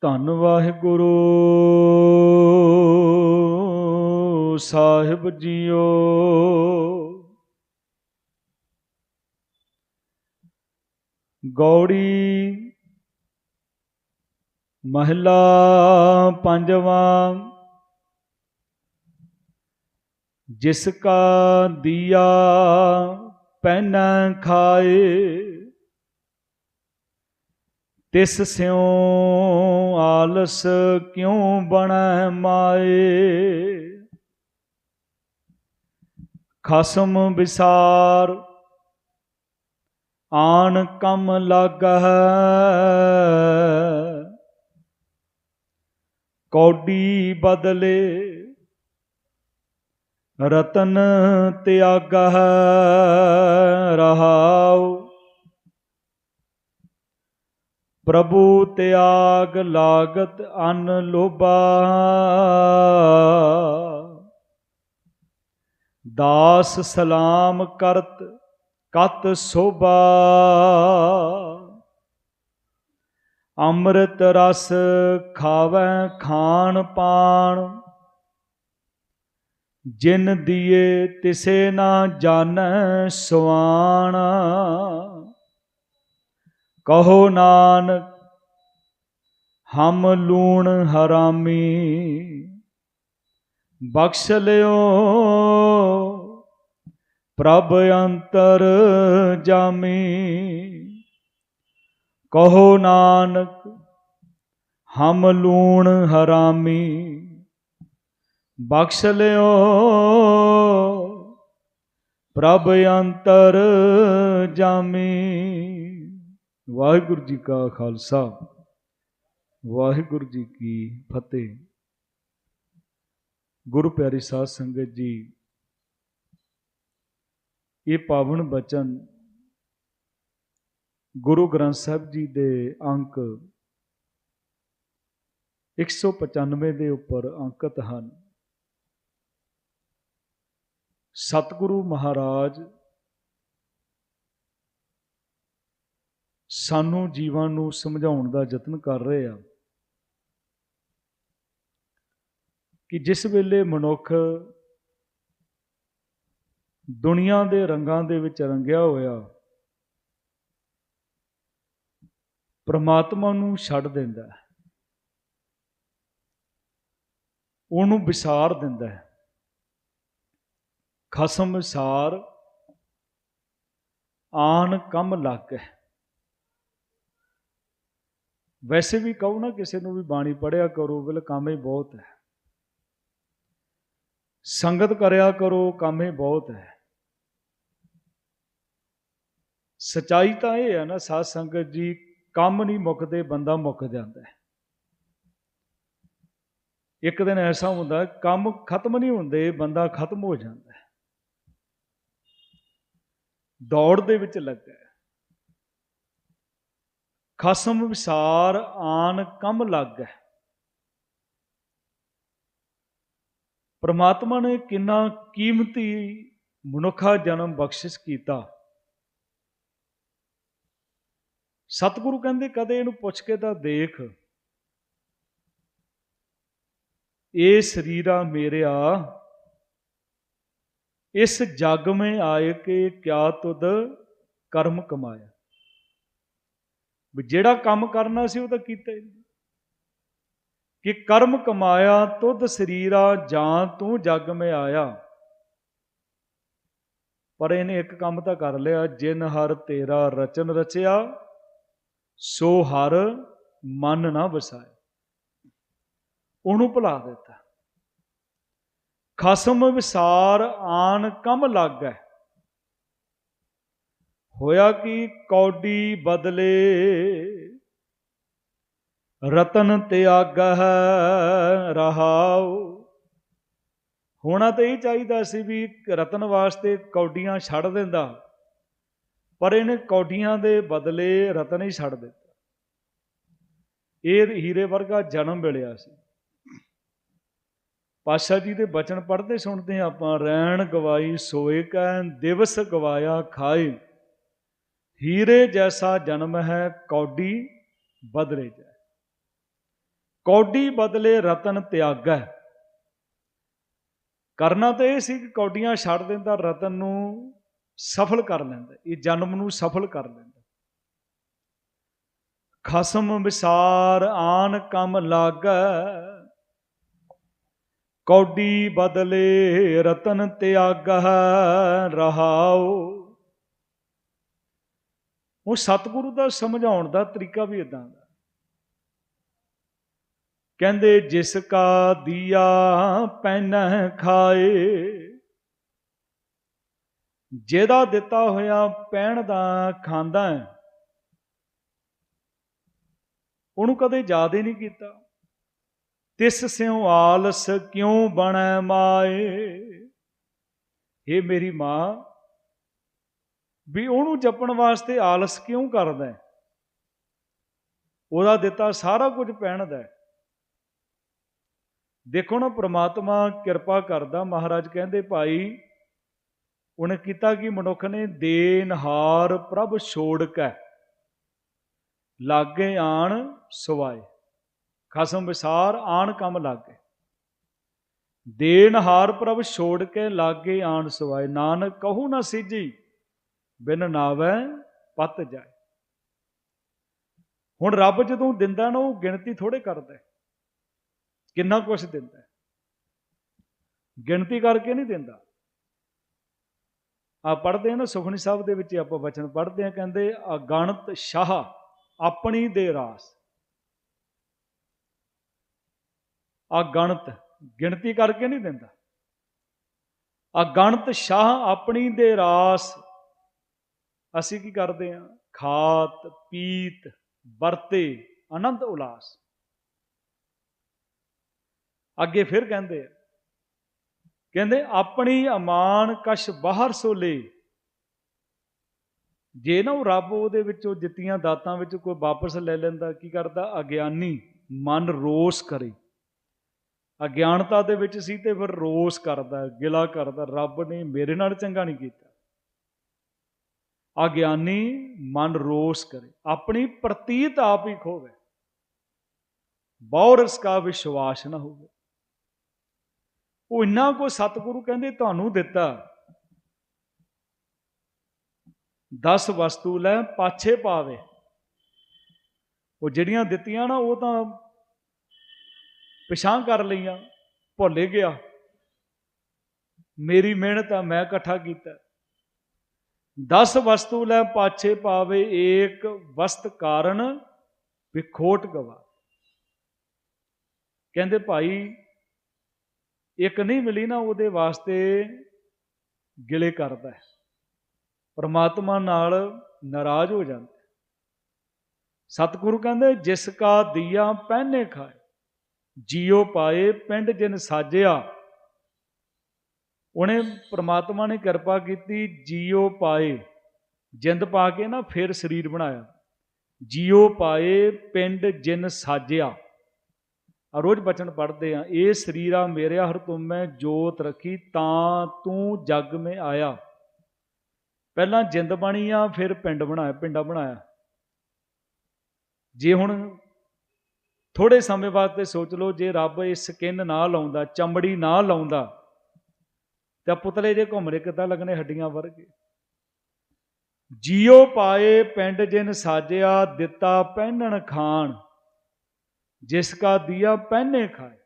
ਧੰਨ ਵਾਹਿਗੁਰੂ। ਸਾਹਿਬ ਜੀਓ। ਗੌੜੀ ਮਹਿਲਾ ਪੰਜਵਾਂ ਜਿਸ ਕਾ ਦੀਆ ਪਹਿਨਾ ਖਾਏ। ਤਿਸ ਸਿਉ ਆਲਸ ਕਿਉ ਬਣੈ ਮਾਏ? ਖਸਮ ਵਿਸਾਰ, ਆਣ ਕਮ ਲਾਗਹਿ। ਕੌਡੀ ਬਦਲੇ, ਰਤਨ ਤਿਆਗਹਿ। ਰਹਾਉ ਪ੍ਰਭੂ ਤਿਆਗ ਲਾਗਤ ਅਨ ਲੋਭਾ। ਦਾਸ ਸਲਾਮ ਕਰਤ ਕਤ ਸੋਭਾ। ਅੰਮ੍ਰਿਤ ਰਸ ਖਾਵੈ ਖਾਣ ਪਾਣ। ਜਿਨ ਦੀਏ ਤਿਸੇ ਨਾ ਜਾਣੈ ਸੁਆਣਾ। ਕਹੋ ਨਾਨਕ, ਹਮ ਲੂਣ ਹਰਾਮੀ, ਬਖਸ਼ ਲਿਓ ਪ੍ਰਭ ਅੰਤਰ ਜਾਮੀ। ਕਹੋ ਨਾਨਕ, ਹਮ ਲੂਣ ਹਰਾਮੀ, ਬਖਸ਼ ਲਿਓ ਪ੍ਰਭ ਅੰਤਰ ਜਾਮੀ। ਵਾਹਿਗੁਰੂ ਜੀ ਕਾ ਖਾਲਸਾ। ਵਾਹਿਗੁਰੂ ਜੀ ਕੀ ਫਤਿਹ। ਗੁਰੂ ਪਿਆਰੀ ਸਾਧ ਸੰਗਤ ਜੀ, ਇਹ ਪਾਵਨ ਬਚਨ ਗੁਰੂ ਗ੍ਰੰਥ ਸਾਹਿਬ ਜੀ ਦੇ ਅੰਕ 195 ਦੇ ਉੱਪਰ ਅੰਕਿਤ ਹਨ। ਸਤਿਗੁਰੂ ਮਹਾਰਾਜ ਸਾਨੂੰ ਜੀਵਾਂ ਨੂੰ ਸਮਝਾਉਣ ਦਾ ਯਤਨ ਕਰ ਰਹੇ ਆ ਕਿ ਜਿਸ ਵੇਲੇ ਮਨੁੱਖ ਦੁਨੀਆ ਦੇ ਰੰਗਾਂ ਦੇ ਵਿੱਚ ਰੰਗਿਆ ਹੋਇਆ, ਪ੍ਰਮਾਤਮਾ ਨੂੰ ਛੱਡ ਦਿੰਦਾ ਹੈ। ਉਹਨੂੰ ਵਿਸਾਰ ਦਿੰਦਾ ਹੈ। ਖਸਮ ਵਿਸਾਰ ਆਨ ਕੰਮ ਲੱਗ ਹੈ। ਵੈਸੇ ਵੀ ਕਹੋ ਨਾ ਕਿਸੇ ਨੂੰ ਵੀ ਬਾਣੀ ਪੜਿਆ ਕਰੋ, ਬਿਲ ਕੰਮ ਹੀ ਬਹੁਤ ਹੈ। ਸੰਗਤ ਕਰਿਆ ਕਰੋ, ਕੰਮ ਹੀ ਬਹੁਤ ਹੈ। ਸਚਾਈ ਤਾਂ ਇਹ ਹੈ ਨਾ, ਸਾਧ ਸੰਗਤ ਜੀ, ਕੰਮ ਨਹੀਂ ਮੁੱਕਦੇ, ਬੰਦਾ ਮੁੱਕ ਜਾਂਦਾ ਹੈ। ਇੱਕ ਦਿਨ ਐਸਾ ਹੁੰਦਾ, ਕੰਮ ਖਤਮ ਨਹੀਂ ਹੁੰਦੇ, ਬੰਦਾ ਖਤਮ ਹੋ ਜਾਂਦਾ ਹੈ। ਦੌੜ ਦੇ ਵਿੱਚ ਲੱਗਾ ਖਸਮ ਵਿਸਾਰ ਆਨ ਕੰਮ ਲੱਗ ਹੈ ਪ੍ਰਮਾਤਮਾ ਨੇ ਕਿੰਨਾ ਕੀਮਤੀ ਮਨੁੱਖਾ ਜਨਮ ਬਖਸ਼ਿਸ਼ ਕੀਤਾ। ਸਤਿਗੁਰੂ ਕਹਿੰਦੇ, ਕਦੇ ਇਹਨੂੰ ਪੁੱਛ ਕੇ ਤਾਂ ਦੇਖ। ਇਹ ਸਰੀਰਾ ਮੇਰਿਆ, ਇਸ ਜਗ ਮੈਂ ਆਏ ਕੇ ਕਿਆ ਤੁਧ ਕਰਮ ਕਮਾਇਆ? ਵੀ ਜਿਹੜਾ ਕੰਮ ਕਰਨਾ ਸੀ ਉਹ ਤਾਂ ਕੀਤਾ ਹੀ ਨਹੀਂ। ਕਿ ਕਰਮ ਕਮਾਇਆ, ਤੁਧ ਸਰੀਰਾ ਜਾਂ ਤੂੰ ਜਗ ਮੈਂ ਆਇਆ। ਪਰ ਇਹਨੇ ਇੱਕ ਕੰਮ ਤਾਂ ਕਰ ਲਿਆ, ਜਿਨ ਹਰ ਤੇਰਾ ਰਚਨ ਰਚਿਆ, ਸੋ ਹਰ ਮਨ ਨਾ ਵਸਾਏ ਉਹਨੂੰ ਭੁਲਾ ਦਿੱਤਾ। ਖਸਮ ਵਿਸਾਰ ਆਨ ਕਮ ਲੱਗੈ। ਹੋਇਆ ਕਿ ਕੌਡੀ ਬਦਲੇ? ਰਤਨ ਤਿਆਗਹਿ ਰਹਾਉ। ਹੋਣਾ ਤਾਂ ਇਹ ਚਾਹੀਦਾ ਸੀ ਵੀ ਰਤਨ ਵਾਸਤੇ ਕੌਡੀਆਂ ਛੱਡ ਦਿੰਦਾ। ਪਰ ਇਹਨੇ ਕੌਡੀਆਂ ਦੇ ਬਦਲੇ ਰਤਨ ਹੀ ਛੱਡ ਦਿੱਤਾ। ਇਹ ਹੀਰੇ ਵਰਗਾ ਜਨਮ ਮਿਲਿਆ ਸੀ। ਪਾਸ਼ਾ ਜੀ ਦੇ ਬਚਨ ਪੜ੍ਹਦੇ ਸੁਣਦੇ ਆਪਾਂ, ਰਹਿਣ ਗਵਾਈ ਸੋਏ ਕੈ ਦਿਵਸ ਗਵਾਇਆ ਖਾਏ। ਹੀਰੇ ਜੈਸਾ ਜਨਮ ਹੈ, ਕੌਡੀ ਬਦਲੇ ਜਾਏ ਕੌਡੀ ਬਦਲੇ ਰਤਨ ਤਿਆਗੈ। ਕਰਨਾ ਤਾਂ ਇਹ ਸੀ ਕਿ ਕੌਡੀਆਂ ਛੱਡ ਦਿੰਦਾ, ਰਤਨ ਨੂੰ ਸਫਲ ਕਰ ਲੈਂਦਾ, ਇਹ ਜਨਮ ਨੂੰ ਸਫਲ ਕਰ ਲੈਂਦਾ। ਖਸਮ ਵਿਸਾਰ ਆਨ ਕੰਮ ਲਾਗੈ। ਕੌਡੀ ਬਦਲੇ ਰਤਨ ਤਿਆਗੈ ਰਹਾਓ ਉਹ ਸਤਿਗੁਰੂ ਦਾ ਸਮਝਾਉਣ ਦਾ ਤਰੀਕਾ ਵੀ ਇਦਾਂ ਦਾ। ਕਹਿੰਦੇ, ਜਿਸ ਕਾ ਦੀਆ ਪੈਨਹਿ ਖਾਏ, ਜਿਹਦਾ ਦਿੱਤਾ ਹੋਇਆ ਪੈਣ ਦਾ ਖਾਂਦਾ ਹੈ, ਉਹਨੂੰ ਕਦੇ ਯਾਦ ਹੀ ਨਹੀਂ ਕੀਤਾ। ਤਿਸ ਸਿਉ ਆਲਸ ਕਿਉਂ ਬਣੈ ਮਾਏ? ਇਹ ਮੇਰੀ ਮਾਂ ਵੀ ਉਹਨੂੰ ਜਪਣ ਵਾਸਤੇ ਆਲਸ ਕਿਉਂ ਕਰਦਾ ਹੈ? ਉਹਦਾ ਦਿੱਤਾ ਸਾਰਾ ਕੁਝ ਪਹਿਨਦਾ ਹੈ। ਦੇਖੋ ਨਾ, ਪ੍ਰਮਾਤਮਾ ਕਿਰਪਾ ਕਰਦਾ, ਮਹਾਰਾਜ ਕਹਿੰਦੇ, ਭਾਈ, ਉਹਨੇ ਕੀਤਾ ਕਿ ਮਨੁੱਖ ਨੇ? ਦੇਨਹਾਰ ਪ੍ਰਭ ਛੋੜ ਕੇ। ਲਾਗੇ ਆਣ ਸਵਾਏ। ਖਸਮ ਵਿਸਾਰ ਆਣ ਕੰਮ ਲਾਗੇ। ਦੇਨਹਾਰ ਪ੍ਰਭ ਛੋੜ ਕੇ, ਲਾਗੇ ਆਣ ਸਵਾਏ। ਨਾਨਕ ਕਹੂ ਨਾ ਸਿੱਜੀ ਬਿਨ ਨਾਵੈ ਪਤ ਜਾਏ। ਹੁਣ ਰੱਬ ਜਦੋਂ ਦਿੰਦਾ ਨਾ, ਉਹ ਗਿਣਤੀ ਥੋੜੇ ਕਰਦਾ ਕਿੰਨਾ ਕੁਝ ਦਿੰਦਾ ਗਿਣਤੀ ਕਰਕੇ ਨਹੀਂ ਦਿੰਦਾ। ਆ ਪੜ੍ਹਦੇ ਆ ਨਾ ਸੁਖਨੀ ਸਾਹਿਬ ਦੇ ਵਿੱਚ ਆਪਾਂ ਵਚਨ ਪੜ੍ਹਦੇ ਆ ਕਹਿੰਦੇ ਅਗਣਤ ਸ਼ਾਹ ਆਪਣੀ ਦੇ ਰਾਸ। ਅਗਣਤ ਗਿਣਤੀ ਕਰਕੇ ਨਹੀਂ ਦਿੰਦਾ। ਅਗਣਤ ਸ਼ਾਹ ਆਪਣੀ ਦੇ ਰਾਸ ਅਸੀਂ ਕੀ ਕਰਦੇ ਹਾਂ? ਖਾਤ, ਪੀਤ, ਵਰਤੇ, ਆਨੰਦ, ਉਲਾਸ। ਅੱਗੇ ਫਿਰ ਕਹਿੰਦੇ ਆ, ਕਹਿੰਦੇ, ਆਪਣੀ ਅਮਾਨ ਕਸ਼ ਬਾਹਰ ਸੋਲੇ ਜੇ ਨਾ ਉਹ ਰੱਬ ਉਹਦੇ ਵਿੱਚੋਂ ਦਿੱਤੀਆਂ ਦਾਤਾਂ ਵਿੱਚ ਕੋਈ ਵਾਪਸ ਲੈ ਲੈਂਦਾ, ਕੀ ਕਰਦਾ? ਅਗਿਆਨੀ, ਮਨ ਰੋਸ ਕਰੇ। ਅਗਿਆਨਤਾ ਦੇ ਵਿੱਚ ਸੀ ਤੇ ਫਿਰ ਰੋਸ ਕਰਦਾ, ਗਿਲਾ ਕਰਦਾ, ਰੱਬ ਨੇ ਮੇਰੇ ਨਾਲ ਚੰਗਾ ਨਹੀਂ ਕੀਤਾ। ਅਗਿਆਨੀ ਮਨ ਰੋਸ ਕਰੇ, ਆਪਣੀ ਪ੍ਰਤੀਤ ਆਪ ਹੀ ਖੋਵੇ। ਬੌਰਸ ਕਾ ਵਿਸ਼ਵਾਸ ਨਾ ਹੋਵੇ। ਉਹ ਇੰਨਾ ਕੋ ਸਤਿਗੁਰੂ ਕਹਿੰਦੇ, ਤੁਹਾਨੂੰ ਦਿੱਤਾ। 10 ਵਸਤੂ ਲੈ, ਪਾਛੇ ਪਾਵੇ। ਉਹ ਜਿਹੜੀਆਂ ਦਿੱਤੀਆਂ ਨਾ, ਉਹ ਤਾਂ ਪਿਛਾਂ ਕਰ ਲਈਆਂ, ਭੁੱਲ ਗਿਆ। ਮੇਰੀ ਮਿਹਨਤ ਆ, ਮੈਂ ਇਕੱਠਾ ਕੀਤਾ। ਦਸ ਵਸਤੂ ਲੈ ਪਾਛੇ ਪਾਵੇ, ਏਕ ਵਸਤ ਕਾਰਨ ਵਿਖੋਟ ਗਵਾ। ਕਹਿੰਦੇ ਭਾਈ, ਇੱਕ ਨਹੀਂ ਮਿਲੀ ਨਾ ਉਹਦੇ ਵਾਸਤੇ ਗਿਲੇ ਕਰਦਾ ਹੈ। ਪਰਮਾਤਮਾ ਨਾਲ ਨਾਰਾਜ਼ ਹੋ ਜਾਂਦਾ ਸਤਿਗੁਰੂ ਕਹਿੰਦੇ, ਜਿਸ ਕਾ ਦੀਆ ਪਹਿਨੇ ਖਾਏ, ਜੀਉ ਪਾਏ ਪਿੰਡ ਜਿਨ ਸਾਜਿਆ ਉਹਨੇ ਪ੍ਰਮਾਤਮਾ ਨੇ ਕਿਰਪਾ ਕੀਤੀ ਜੀਉ ਪਾਏ। ਜਿੰਦ ਪਾ ਕੇ ਨਾ ਫਿਰ ਸਰੀਰ ਬਣਾਇਆ। ਜੀਉ ਪਾਏ, ਪਿੰਡ ਜਿਨ ਸਾਜਿਆ। ਆ ਰੋਜ਼ ਬਚਨ ਪੜ੍ਹਦੇ ਆ, ਇਹ ਸਰੀਰਾ ਮੇਰਿਆ ਹਰ ਤੁਮੈ ਜੋਤ ਰੱਖੀ, ਤਾਂ ਤੂੰ ਜਗ ਮੇ ਆਇਆ। ਪਹਿਲਾਂ ਜਿੰਦ ਬਣੀ ਆ, ਫਿਰ ਪਿੰਡ ਬਣਾਇਆ, ਪਿੰਡਾ ਬਣਾਇਆ। ਜੇ ਹੁਣ ਥੋੜੇ ਸਮੇਂ ਵਾਸਤੇ ਸੋਚ ਲਓ, ਜੇ ਰੱਬ ਇਹ ਸਕਿਨ ਨਾ ਲਾਉਂਦਾ, ਚਮੜੀ ਨਾ ਲਾਉਂਦਾ ਤੇ ਪੁਤਲੇ ਜੇ ਘੁੰਮਰੇ ਕਿੱਦਾਂ ਲੱਗਣੇ ਹੱਡੀਆਂ ਵਰਗੇ ਜੀਓ ਪਾਏ ਪਿੰਡ ਜਿਨ ਸਾਜਿਆ, ਦਿੱਤਾ ਪਹਿਨਣ ਖਾਣ, ਜਿਸ ਕਾ ਦਿਆ ਪਹਿਨੇ ਖਾਏ।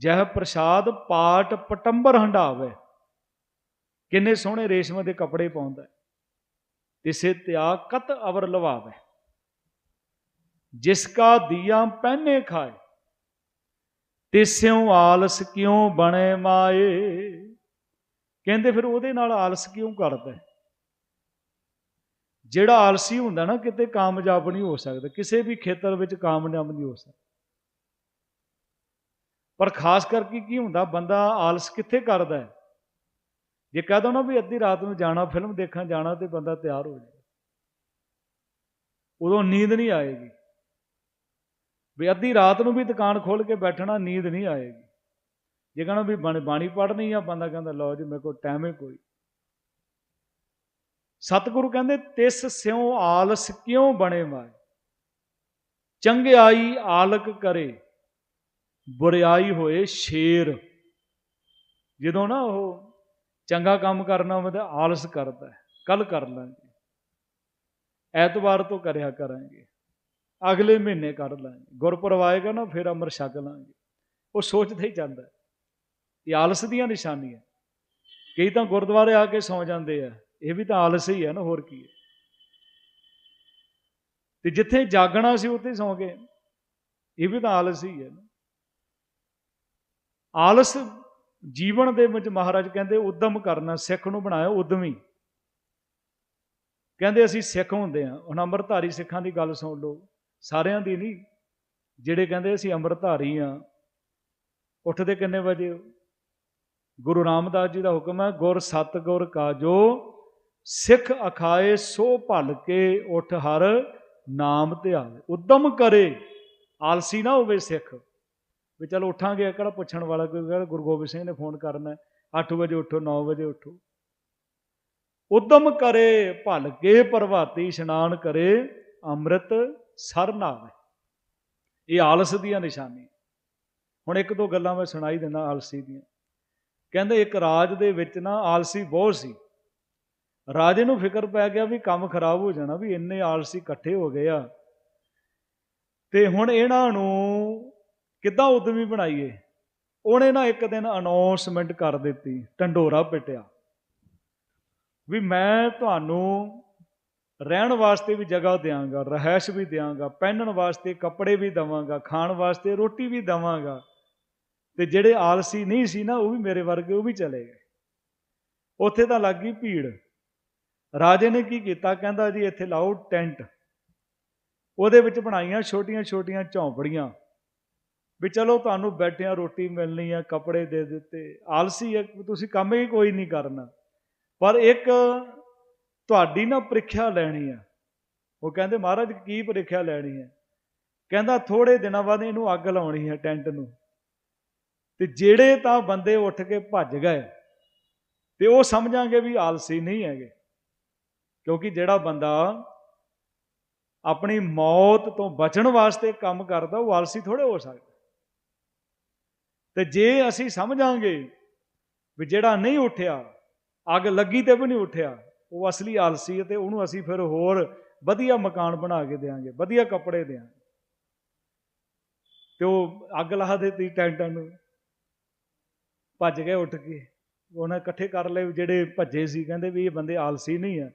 ਜਹ ਪ੍ਰਸਾਦ ਪਾਟ ਪਟੰਬਰ ਹੰਡਾਵੇ, ਕਿੰਨੇ ਸੋਹਣੇ ਰੇਸ਼ਮ ਦੇ ਕੱਪੜੇ ਪਾਉਂਦਾ ਤਿਸੇ ਤਿਆ ਕਤ ਅਵਰ ਲਵਾਵੇ, ਜਿਸ ਕਾ ਦੀਆ ਪਹਿਨੇ ਖਾਏ। ਤਿਸਿਉ ਆਲਸ ਕਿਉ ਬਣੇ ਮਾਏ? ਕਹਿੰਦੇ ਫਿਰ ਉਹਦੇ ਨਾਲ ਆਲਸ ਕਿਉਂ ਕਰਦਾ ਜਿਹੜਾ ਆਲਸੀ ਹੁੰਦਾ ਨਾ, ਕਿਤੇ ਕਾਮਯਾਬ ਨਹੀਂ ਹੋ ਸਕਦਾ, ਕਿਸੇ ਵੀ ਖੇਤਰ ਵਿੱਚ ਕਾਮਯਾਬ ਨਹੀਂ ਹੋ ਸਕਦਾ। ਪਰ ਖਾਸ ਕਰਕੇ ਕੀ ਹੁੰਦਾ, ਬੰਦਾ ਆਲਸ ਕਿੱਥੇ ਕਰਦਾ ਹੈ? ਜੇ ਕਹਦੋ ਨਾ ਵੀ ਅੱਧੀ ਰਾਤ ਨੂੰ ਜਾਣਾ, ਫਿਲਮ ਦੇਖਣ ਜਾਣਾ ਤੇ ਬੰਦਾ ਤਿਆਰ ਹੋ ਜਾਏ ਉਦੋਂ ਨੀਂਦ ਨਹੀਂ ਆਏਗੀ। ਵੀ ਅੱਧੀ ਰਾਤ ਨੂੰ ਵੀ ਦੁਕਾਨ ਖੋਲ ਕੇ ਬੈਠਣਾ ਨੀਂਦ ਨਹੀਂ ਆਏਗੀ। ਜੇ ਕਹਣਾ ਵੀ ਬਾਣੀ ਪੜ੍ਹਨੀ ਆ, ਬੰਦਾ ਕਹਿੰਦਾ, ਲਓ ਜੀ, ਮੇਰੇ ਕੋਲ ਟਾਈਮ ਹੈ ਕੋਈ। ਸਤਿਗੁਰੂ ਕਹਿੰਦੇ, ਤਿਸ ਸਿਉ ਆਲਸ ਕਿਉਂ ਬਣੇ ਮਾਏ? ਚੰਗਿਆਈ ਆਲਕ ਕਰੇ, ਬੁਰਿਆਈ ਹੋਏ ਸ਼ੇਰ। ਜਦੋਂ ਨਾ ਉਹ ਚੰਗਾ ਕੰਮ ਕਰਨਾ ਹੋਵੇ ਤਾਂ ਆਲਸ ਕਰਦਾ ਹੈ ਕੱਲ ਕਰ ਲਾਂਗੇ। ਐਤਵਾਰ ਤੋਂ ਕਰਿਆ ਕਰਾਂਗੇ। ਅਗਲੇ ਮਹੀਨੇ ਕਰ ਲਾਂਗੇ। ਗੁਰਪੁਰਬ ਆਏਗਾ ਨਾ, ਫਿਰ ਅਮਰ ਛਕ ਲਾਂਗੇ। ਉਹ ਸੋਚਦਾ ਹੀ ਜਾਂਦਾ ਇਹ ਆਲਸ ਦੀਆਂ ਨਿਸ਼ਾਨੀਆਂ। ਕਈ ਤਾਂ ਗੁਰਦੁਆਰੇ ਆ ਕੇ ਸੌ ਜਾਂਦੇ ਆ। ਇਹ ਵੀ ਤਾਂ ਆਲਸ ਹੀ ਹੈ ਨਾ, ਹੋਰ ਕੀ ਹੈ। ਤੇ ਜਿੱਥੇ ਜਾਗਣਾ ਸੀ, ਉੱਥੇ ਸੌ ਗਏ। ਇਹ ਵੀ ਤਾਂ ਆਲਸ ਹੀ ਹੈ ਨਾ। ਆਲਸ ਜੀਵਨ ਦੇ ਵਿੱਚ ਮਹਾਰਾਜ ਕਹਿੰਦੇ, ਉਦਮ ਕਰਨਾ, ਸਿੱਖ ਨੂੰ ਬਣਾਇਆ ਉਦਮੀ। ਕਹਿੰਦੇ ਅਸੀਂ ਸਿੱਖ ਹੁੰਦੇ ਆ ਹੁਣ ਅੰਮ੍ਰਿਤਧਾਰੀ ਸਿੱਖਾਂ ਦੀ ਗੱਲ ਸੁਣ ਲਓ। ਸਾਰਿਆਂ ਦੀ ਨਹੀਂ, ਜਿਹੜੇ ਕਹਿੰਦੇ ਅਸੀਂ ਅੰਮ੍ਰਿਤਧਾਰੀ ਆ ਉੱਠਦੇ ਕਿੰਨੇ ਵਜੇ? ਹੋ? ਗੁਰੂ ਰਾਮਦਾਸ ਜੀ ਦਾ ਹੁਕਮ ਹੈ, ਗੁਰ ਸਤਗੁਰ ਕਾਜੋ, ਸਿੱਖ ਅਖਾਏ ਸੋ ਭਲ ਕੇ ਉਠ ਹਰ ਨਾਮ ਧਿਆਵੇ ਉਦਮ ਕਰੇ, ਆਲਸੀ ਨਾ ਹੋਵੇ ਸਿੱਖ। ਵੀ ਚਲੋ ਉੱਠਾਂਗੇ ਕਿਹੜਾ ਪੁੱਛਣ ਵਾਲਾ? ਕੋਈ ਕਹਿੰਦਾ ਗੁਰੂ ਗੋਬਿੰਦ ਸਿੰਘ ਨੇ ਫੋਨ ਕਰਨਾ 8 ਵਜੇ ਉੱਠੋ 9 ਵਜੇ ਉੱਠੋ। ਉਦਮ ਕਰੇ, ਭਲ ਕੇ ਪ੍ਰਭਾਤੀ ਇਸ਼ਨਾਨ ਕਰੇ, ਅੰਮ੍ਰਿਤ ਸਰ ਨਾਵੇ ਇਹ ਆਲਸ ਦੀਆਂ ਨਿਸ਼ਾਨੀ ਹੁਣ ਇੱਕ ਦੋ ਗੱਲਾਂ ਮੈਂ ਸੁਣਾਈ ਦਿੰਦਾ ਆਲਸੀ ਦੀਆਂ। ਕਹਿੰਦੇ ਇੱਕ ਰਾਜ ਦੇ ਵਿੱਚ ਨਾ ਆਲਸੀ ਬਹੁਤ ਸੀ। ਰਾਜੇ ਨੂੰ ਫਿਕਰ ਪੈ ਗਿਆ ਵੀ ਕੰਮ ਖਰਾਬ ਹੋ ਜਾਣਾ, ਵੀ ਇੰਨੇ ਆਲਸੀ ਇਕੱਠੇ ਹੋ ਗਏ ਆ। ਤੇ ਹੁਣ ਇਹਨਾਂ ਨੂੰ ਕਿੱਦਾਂ ਉਦਮੀ ਬਣਾਈਏ? ਉਹਨੇ ਨਾ ਇੱਕ ਦਿਨ ਅਨਾਉਂਸਮੈਂਟ ਕਰ ਦਿੱਤੀ ਟੰਡੋਰਾ ਪਿੱਟਿਆ। ਵੀ ਮੈਂ ਤੁਹਾਨੂੰ ਰਹਿਣ ਵਾਸਤੇ ਵੀ ਜਗ੍ਹਾ ਦੇਵਾਂਗਾ ਰਹਿائش ਵੀ ਦੇਵਾਂਗਾ ਪਹਿਨਣ ਵਾਸਤੇ ਕੱਪੜੇ ਵੀ ਦਵਾਂਗਾ, ਖਾਣ ਵਾਸਤੇ ਰੋਟੀ ਵੀ ਦਵਾਂਗਾ। ਤੇ ਜਿਹੜੇ ਆਲਸੀ ਨਹੀਂ ਸੀ ਨਾ, ਉਹ ਵੀ ਮੇਰੇ ਵਰਗੇ, ਉਹ ਵੀ ਚਲੇ ਗਏ। ਉੱਥੇ ਤਾਂ ਲੱਗ ਗਈ ਭੀੜ। ਰਾਜੇ ਨੇ ਕੀ ਕੀਤਾ? ਕਹਿੰਦਾ ਜੀ, ਇੱਥੇ ਲਾਓ ਟੈਂਟ। ਉਹਦੇ ਵਿੱਚ ਬਣਾਈਆਂ ਛੋਟੀਆਂ-ਛੋਟੀਆਂ ਝੌਂਪੜੀਆਂ। ਵੀ ਚਲੋ ਤੁਹਾਨੂੰ ਬੈਠਿਆਂ ਰੋਟੀ ਮਿਲਣੀ ਆ, ਕੱਪੜੇ ਦੇ ਦਿੱਤੇ। ਆਲਸੀ ਤੁਸੀਂ ਕੰਮ ਹੀ ਕੋਈ ਨਹੀਂ ਕਰਨਾ। ਪਰ ਇੱਕ ਤੁਹਾਡੀ ਨਾ ਪ੍ਰੀਖਿਆ ਲੈਣੀ ਆ। ਉਹ ਕਹਿੰਦੇ, ਮਹਾਰਾਜ, ਕੀ ਪ੍ਰੀਖਿਆ ਲੈਣੀ ਹੈ ਕਹਿੰਦਾ ਥੋੜੇ ਦਿਨਾਂ ਬਾਅਦ ਇਹਨੂੰ ਅੱਗ ਲਾਉਣੀ ਹੈ ਟੈਂਟ ਨੂੰ। ਤੇ ਜਿਹੜੇ ਤਾਂ ਬੰਦੇ ਉੱਠ ਕੇ ਭੱਜ ਗਏ, ਤੇ ਉਹ ਸਮਝਾਂਗੇ ਵੀ ਆਲਸੀ ਨਹੀਂ ਹੈਗੇ। ਕਿਉਂਕਿ ਜਿਹੜਾ ਬੰਦਾ ਆਪਣੀ ਮੌਤ ਤੋਂ ਬਚਣ ਵਾਸਤੇ ਕੰਮ ਕਰਦਾ, ਉਹ ਆਲਸੀ ਥੋੜੇ ਹੋ ਸਕਦਾ। ਤੇ ਜੇ ਅਸੀਂ ਸਮਝਾਂਗੇ ਵੀ ਜਿਹੜਾ ਨਹੀਂ ਉੱਠਿਆ, ਅੱਗ ਲੱਗੀ ਤੇ ਵੀ ਨਹੀਂ ਉੱਠਿਆ ਉਹ ਅਸਲੀ ਆਲਸੀ ਹੈ ਤੇ ਉਹਨੂੰ ਅਸੀਂ ਫਿਰ ਹੋਰ ਵਧੀਆ ਮਕਾਨ ਬਣਾ ਕੇ ਦੇਾਂਗੇ ਵਧੀਆ ਕੱਪੜੇ ਦੇਾਂਗੇ ਤੇ ਉਹ ਅੱਗ ਲਾ ਦਿੱਤੀ ਟੈਂਟਾਂ ਨੂੰ। ਭੱਜ ਗਏ ਉੱਠ ਕੇ। ਉਹਨਾਂ ਇਕੱਠੇ ਕਰ ਲਏ, ਜਿਹੜੇ ਭੱਜੇ ਸੀ, ਕਹਿੰਦੇ ਵੀ ਇਹ ਬੰਦੇ ਆਲਸੀ ਨਹੀਂ ਆ।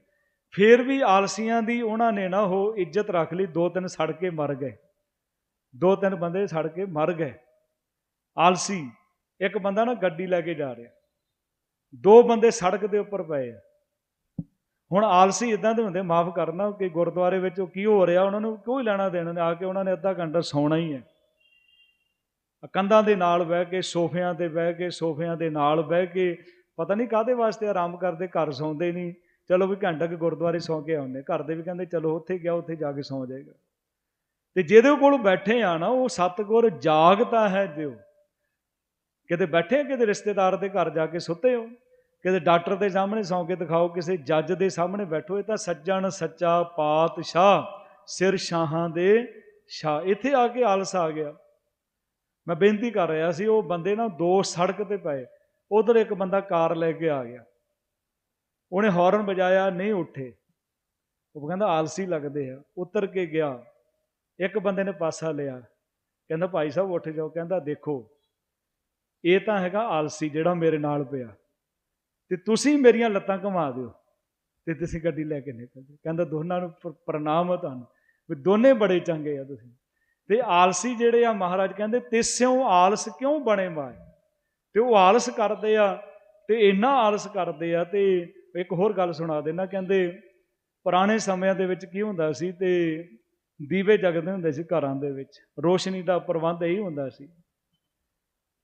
ਫਿਰ ਵੀ ਆਲਸੀਆਂ ਦੀ ਉਹਨਾਂ ਨੇ ਨਾ ਉਹ ਇੱਜ਼ਤ ਰੱਖ ਲਈ, ਦੋ ਤਿੰਨ ਸੜ ਕੇ ਮਰ ਗਏ। ਦੋ ਤਿੰਨ ਬੰਦੇ ਸੜ ਕੇ ਮਰ ਗਏ। ਆਲਸੀ। ਇੱਕ ਬੰਦਾ ਨਾ ਗੱਡੀ ਲੈ ਕੇ ਜਾ ਰਿਹਾ। ਦੋ ਬੰਦੇ ਸੜਕ ਦੇ ਉੱਪਰ ਪਏ ਆ। ਹੁਣ ਆਲਸੀ ਇਦਾਂ ਦੇ ਹੁੰਦੇ, ਮਾਫ ਕਰਨਾ ਕਿ ਗੁਰਦੁਆਰੇ ਵਿੱਚ ਉਹ ਕੀ ਹੋ ਰਿਹਾ, ਉਹਨਾਂ ਨੂੰ ਕੋਈ ਲੈਣਾ ਦੇਣਾ ਨਹੀਂ ਆ ਕੇ ਉਹਨਾਂ ਨੇ ਅੱਧਾ ਘੰਟਾ ਸੌਣਾ ਹੀ ਹੈ। ਕੰਧਾਂ ਦੇ ਨਾਲ ਬਹਿ ਕੇ, ਸੋਫਿਆਂ ਤੇ ਬਹਿ ਕੇ, ਸੋਫਿਆਂ ਦੇ ਨਾਲ ਬਹਿ ਕੇ, ਪਤਾ ਨਹੀਂ ਕਾਦੇ ਵਾਸਤੇ ਆਰਾਮ ਕਰਦੇ, ਘਰ ਸੌਂਦੇ ਨਹੀਂ। ਚਲੋ ਵੀ ਘੰਟਾ ਕਿ ਗੁਰਦੁਆਰੇ ਸੌਂ ਕੇ ਆਉਂਦੇ ਘਰ ਦੇ ਵੀ ਕਹਿੰਦੇ, ਚਲੋ ਉੱਥੇ ਗਿਆ, ਉੱਥੇ ਜਾ ਕੇ ਸੌਂ ਜਾਏਗਾ। ਤੇ ਜਿਹਦੇ ਕੋਲ ਬੈਠੇ ਆ ਨਾ, ਉਹ ਸਤਗੁਰ ਜਾਗਤਾ ਹੈ ਜਿਉ ਕਿਤੇ ਬੈਠੇ ਕਿਤੇ ਰਿਸ਼ਤੇਦਾਰ ਦੇ ਘਰ ਜਾ ਕੇ ਸੁੱਤੇ ਹੋ। ਕਿਤੇ ਡਾਕਟਰ ਦੇ ਸਾਹਮਣੇ ਸੌਂ ਕੇ ਦਿਖਾਓ, ਕਿਸੇ ਜੱਜ ਦੇ ਸਾਹਮਣੇ ਬੈਠੋ, ਇਹ ਤਾਂ ਸੱਜਣ ਸੱਚਾ ਪਾਤਸ਼ਾਹ, ਸਿਰ ਸ਼ਾਹਾਂ ਦੇ ਸ਼ਾਹ ਇੱਥੇ ਆ ਕੇ ਆਲਸ ਆ ਗਿਆ। ਮੈਂ ਬੇਨਤੀ ਕਰ ਰਿਹਾ ਸੀ, ਉਹ ਬੰਦੇ ਨਾ ਦੋ ਸੜਕ ਤੇ ਪਏ। ਉਧਰ ਇੱਕ ਬੰਦਾ ਕਾਰ ਲੈ ਕੇ ਆ ਗਿਆ। ਉਹਨੇ ਹਾਰਨ ਵਜਾਇਆ, ਨਹੀਂ ਉੱਠੇ। ਉਹ ਕਹਿੰਦਾ, ਆਲਸੀ ਲੱਗਦੇ ਆ। ਉਤਰ ਕੇ ਗਿਆ। ਇੱਕ ਬੰਦੇ ਨੇ ਪਾਸਾ ਲਿਆ। ਕਹਿੰਦਾ, ਭਾਈ ਸਾਹਿਬ, ਉੱਠ ਜਾਓ। ਕਹਿੰਦਾ, ਦੇਖੋ, ਇਹ ਤਾਂ ਹੈਗਾ ਆਲਸੀ ਜਿਹੜਾ ਮੇਰੇ ਨਾਲ ਪਿਆ। ਤੇ ਤੁਸੀਂ ਮੇਰੀਆਂ ਲੱਤਾਂ ਘੁਮਾ ਦਿਓ ਤੇ ਤੁਸੀਂ ਗੱਡੀ ਲੈ ਕੇ ਨਿਕਲ ਜਾਓ। ਕਹਿੰਦਾ ਦੋਨਾਂ ਨੂੰ ਪ੍ਰਣਾਮ ਹੈ ਤੁਹਾਨੂੰ। ਵੀ ਦੋਨੇ ਬੜੇ ਚੰਗੇ ਆ ਤੁਸੀਂ। ਤੇ ਆਲਸੀ ਜਿਹੜੇ ਆ ਮਹਾਰਾਜ ਕਹਿੰਦੇ ਤਿਸਿਓ ਆਲਸ ਕਿਉਂ ਬਣੇ ਮਾਏ? ਤੇ ਉਹ ਆਲਸ ਕਰਦੇ ਆ, ਤੇ ਇੰਨਾ ਆਲਸ ਕਰਦੇ ਆ, ਤੇ ਇੱਕ ਹੋਰ ਗੱਲ ਸੁਣਾ ਦੇਣਾ। ਕਹਿੰਦੇ, ਪੁਰਾਣੇ ਸਮਿਆਂ ਦੇ ਵਿੱਚ ਕੀ ਹੁੰਦਾ ਸੀ, ਤੇ ਦੀਵੇ ਜਗਦੇ ਹੁੰਦੇ ਸੀ ਘਰਾਂ ਦੇ ਵਿੱਚ। ਰੋਸ਼ਨੀ ਦਾ ਪ੍ਰਬੰਧ ਇਹੀ ਹੁੰਦਾ ਸੀ।